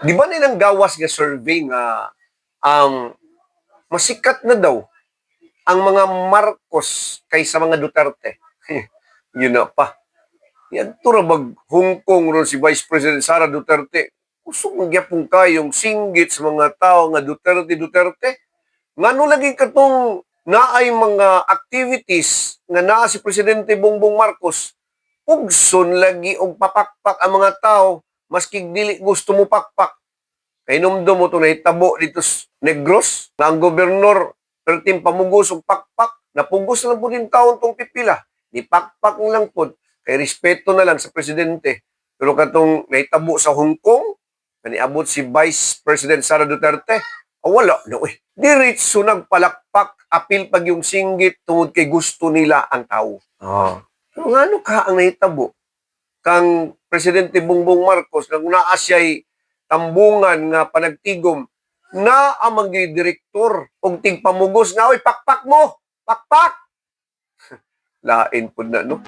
Di ba nilang gawas nga survey nga ang masikat na daw ang mga Marcos kaysa mga Duterte. Yun na pa. Yan to ra bag Hong Kong ron si Vice President Sara Duterte. Usog ng gyapong kayong singgit sa mga tao nga Duterte Duterte. Ngano lagi katong naay mga activities nga naa si Presidente Bongbong Marcos ugson lagi og papakpak ang mga tao maski dili gusto mo pakpak. Kay numdum mo to nahitabo dito sa Negros na ang gobernador pertim pamugos og pakpak napugos na lang po din taon tong pipila. Ni pakpak lang po kay respeto na lang sa presidente. Pero katong nahitabo sa Hong Kong, kaniabot si Vice President Sara Duterte, ah, wala no eh. Diretso nagpalakpak, apil pag yung singgit tungod kay gusto nila ang tao. Ah. Pero nga ano ka ang nahitabo? Kang Presidente Bongbong Marcos, nang naa siya'y tambungan nga panagtigom, na ang mga direktor og tigpamugos nga, oy, pakpak mo! Pakpak! Lain po na, no?